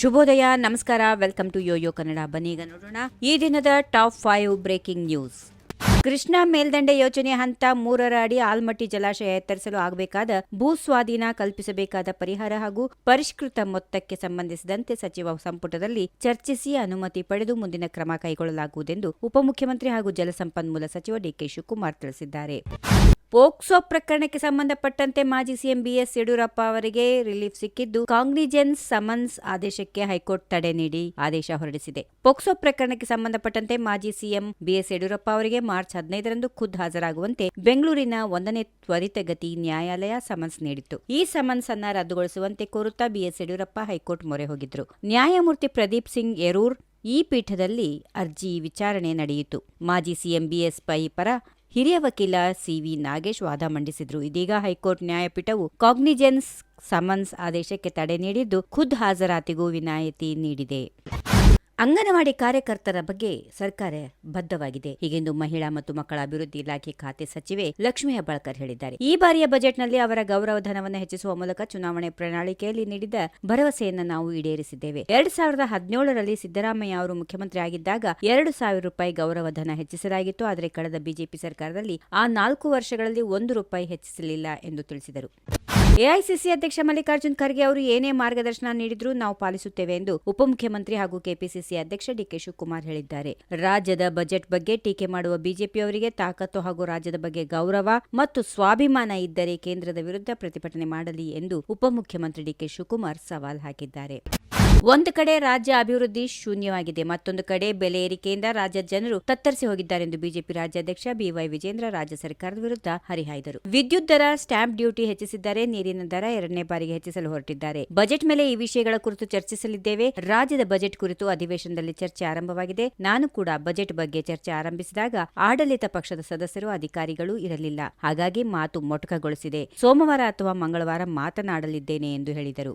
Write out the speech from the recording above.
ಶುಭೋದಯ, ನಮಸ್ಕಾರ, welcome to Yoyo Kannada. ಬನ್ನೀಗ ನೋಡೋಣ ಈ ದಿನದ top five breaking news. Krishna ಮೇಲ್ದಂಡೆ ಯೋಜನೆ ಹಂತ ಮೂರರ ಅಡಿ ಆಲ್ಮಟ್ಟಿ ಜಲಾಶಯ ಎತ್ತರಿಸಲು ಆಗಬೇಕಾದ ಭೂ ಸ್ವಾಧೀನ ಕಲ್ಪಿಸಬೇಕಾದ ಪರಿಹಾರ ಹಾಗೂ ಪರಿಷ್ಕೃತ ಮೊತ್ತಕ್ಕೆ ಸಂಬಂಧಿಸಿದಂತೆ ಸಚಿವ ಸಂಪುಟದಲ್ಲಿ ಚರ್ಚಿಸಿ ಅನುಮತಿ ಪಡೆದು ಮುಂದಿನ ಕ್ರಮ ಕೈಗೊಳ್ಳಲಾಗುವುದೆಂದು ಉಪಮುಖ್ಯಮಂತ್ರಿ ಹಾಗೂ ಜಲಸಂಪನ್ಮೂಲ ಸಚಿವ ಡಿಕೆ ಶಿವಕುಮಾರ್ ತಿಳಿಸಿದ್ದಾರೆ. ಪೋಕ್ಸೋ ಪ್ರಕರಣಕ್ಕೆ ಸಂಬಂಧಪಟ್ಟಂತೆ ಮಾಜಿ ಸಿಎಂ ಬಿಎಸ್ ಯಡಿಯೂರಪ್ಪ ಅವರಿಗೆ ರಿಲೀಫ್ ಸಿಕ್ಕಿದ್ದು ಕಾಂಗ್ನಿಜೆನ್ಸ್ ಸಮನ್ಸ್ ಆದೇಶಕ್ಕೆ ಹೈಕೋರ್ಟ್ ತಡೆ ನೀಡಿ ಆದೇಶ ಹೊರಡಿಸಿದೆ. ಪೋಕ್ಸೋ ಪ್ರಕರಣಕ್ಕೆ ಸಂಬಂಧಪಟ್ಟಂತೆ ಮಾಜಿ ಸಿಎಂ ಬಿಎಸ್ ಯಡಿಯೂರಪ್ಪ ಅವರಿಗೆ ಮಾರ್ಚ್ ಹದಿನೈದರಂದು ಖುದ್ ಹಾಜರಾಗುವಂತೆ ಬೆಂಗಳೂರಿನ ಒಂದನೇ ತ್ವರಿತಗತಿ ನ್ಯಾಯಾಲಯ ಸಮನ್ಸ್ ನೀಡಿತ್ತು. ಈ ಸಮನ್ಸ್ ಅನ್ನ ರದ್ದುಗೊಳಿಸುವಂತೆ ಕೋರುತ್ತಾ ಬಿಎಸ್ ಯಡಿಯೂರಪ್ಪ ಹೈಕೋರ್ಟ್ ಮೊರೆ ಹೋಗಿದ್ರು. ನ್ಯಾಯಮೂರ್ತಿ ಪ್ರದೀಪ್ ಸಿಂಗ್ ಯರೂರ್ ಈ ಪೀಠದಲ್ಲಿ ಅರ್ಜಿ ವಿಚಾರಣೆ ನಡೆಯಿತು. ಮಾಜಿ ಸಿಎಂ ಬಿಎಸ್ ಪೈ ಪರ ಹಿರಿಯ ವಕೀಲ ಸಿವಿ ನಾಗೇಶ್ ವಾದ ಮಂಡಿಸಿದ್ರು. ಇದೀಗ ಹೈಕೋರ್ಟ್ ನ್ಯಾಯಪೀಠವು ಕಾಗ್ನಿಜೆನ್ಸ್ ಸಮನ್ಸ್ ಆದೇಶಕ್ಕೆ ತಡೆ ನೀಡಿದ್ದು ಖುದ್ ಹಾಜರಾತಿಗೂ ವಿನಾಯಿತಿ ನೀಡಿದೆ. ಅಂಗನವಾಡಿ ಕಾರ್ಯಕರ್ತರ ಬಗ್ಗೆ ಸರ್ಕಾರ ಬದ್ಧವಾಗಿದೆ. ಹೀಗೆಂದು ಮಹಿಳಾ ಮತ್ತು ಮಕ್ಕಳ ಅಭಿವೃದ್ಧಿ ಇಲಾಖೆ ಖಾತೆ ಸಚಿವೆ ಲಕ್ಷ್ಮೀ ಹೆಬ್ಬಾಳ್ಕರ್ ಹೇಳಿದ್ದಾರೆ. ಈ ಬಾರಿಯ ಬಜೆಟ್ನಲ್ಲಿ ಅವರ ಗೌರವಧನವನ್ನು ಹೆಚ್ಚಿಸುವ ಮೂಲಕ ಚುನಾವಣೆ ಪ್ರಣಾಳಿಕೆಯಲ್ಲಿ ನೀಡಿದ ಭರವಸೆಯನ್ನು ನಾವು ಈಡೇರಿಸಿದ್ದೇವೆ. ಎರಡ್ ಸಾವಿರದ ಹದಿನೇಳರಲ್ಲಿ ಸಿದ್ದರಾಮಯ್ಯ ಅವರು ಮುಖ್ಯಮಂತ್ರಿ ಆಗಿದ್ದಾಗ ಎರಡು ಸಾವಿರ ರೂಪಾಯಿ ಗೌರವಧನ ಹೆಚ್ಚಿಸಲಾಗಿತ್ತು. ಆದರೆ ಕಳೆದ ಬಿಜೆಪಿ ಸರ್ಕಾರದಲ್ಲಿ ಆ ನಾಲ್ಕು ವರ್ಷಗಳಲ್ಲಿ ಒಂದು ರೂಪಾಯಿ ಹೆಚ್ಚಿಸಲಿಲ್ಲ ಎಂದು ತಿಳಿಸಿದರು. ಎಐಸಿಸಿ ಅಧ್ಯಕ್ಷ ಮಲ್ಲಿಕಾರ್ಜುನ್ ಖರ್ಗೆ ಅವರು ಏನೇ ಮಾರ್ಗದರ್ಶನ ನೀಡಿದ್ರೂ ನಾವು ಪಾಲಿಸುತ್ತೇವೆ ಎಂದು ಉಪಮುಖ್ಯಮಂತ್ರಿ ಹಾಗೂ ಕೆಪಿಸಿಸಿ ಅಧ್ಯಕ್ಷ ಡಿಕೆ ಶಿವಕುಮಾರ್ ಹೇಳಿದ್ದಾರೆ. ರಾಜ್ಯದ ಬಜೆಟ್ ಬಗ್ಗೆ ಟೀಕೆ ಮಾಡುವ ಬಿಜೆಪಿಯವರಿಗೆ ತಾಕತ್ತು ಹಾಗೂ ರಾಜ್ಯದ ಬಗ್ಗೆ ಗೌರವ ಮತ್ತು ಸ್ವಾಭಿಮಾನ ಇದ್ದರೆ ಕೇಂದ್ರದ ವಿರುದ್ಧ ಪ್ರತಿಭಟನೆ ಮಾಡಲಿ ಎಂದು ಉಪಮುಖ್ಯಮಂತ್ರಿ ಡಿಕೆ ಶಿವಕುಮಾರ್ ಸವಾಲ್ ಹಾಕಿದ್ದಾರೆ. ಒಂದು ಕಡೆ ರಾಜ್ಯ ಅಭಿವೃದ್ಧಿ ಶೂನ್ಯವಾಗಿದೆ, ಮತ್ತೊಂದು ಕಡೆ ಬೆಲೆ ಏರಿಕೆಯಿಂದ ರಾಜ್ಯದ ಜನರು ತತ್ತರಿಸಿ ಹೋಗಿದ್ದಾರೆ ಎಂದು ಬಿಜೆಪಿ ರಾಜ್ಯಾಧ್ಯಕ್ಷ ಬಿವೈ ವಿಜೇಂದ್ರ ರಾಜ್ಯ ಸರ್ಕಾರದ ವಿರುದ್ಧ ಹರಿಹಾಯ್ದರು. ವಿದ್ಯುತ್ ದರ, ಸ್ಟಾಂಪ್ ಡ್ಯೂಟಿ ಹೆಚ್ಚಿಸಿದ್ದಾರೆ, ನೀರಿನ ದರ ಎರಡನೇ ಬಾರಿಗೆ ಹೆಚ್ಚಿಸಲು ಹೊರಟಿದ್ದಾರೆ. ಬಜೆಟ್ ಮೇಲೆ ಈ ವಿಷಯಗಳ ಕುರಿತು ಚರ್ಚಿಸಲಿದ್ದೇವೆ. ರಾಜ್ಯದ ಬಜೆಟ್ ಕುರಿತು ಅಧಿವೇಶನದಲ್ಲಿ ಚರ್ಚೆ ಆರಂಭವಾಗಿದೆ. ನಾನು ಕೂಡ ಬಜೆಟ್ ಬಗ್ಗೆ ಚರ್ಚೆ ಆರಂಭಿಸಿದಾಗ ಆಡಳಿತ ಪಕ್ಷದ ಸದಸ್ಯರು, ಅಧಿಕಾರಿಗಳು ಇರಲಿಲ್ಲ. ಹಾಗಾಗಿ ಮಾತು ಮೊಟಕಗೊಳಿಸಿದೆ. ಸೋಮವಾರ ಅಥವಾ ಮಂಗಳವಾರ ಮಾತನಾಡಲಿದ್ದೇನೆ ಎಂದು ಹೇಳಿದರು.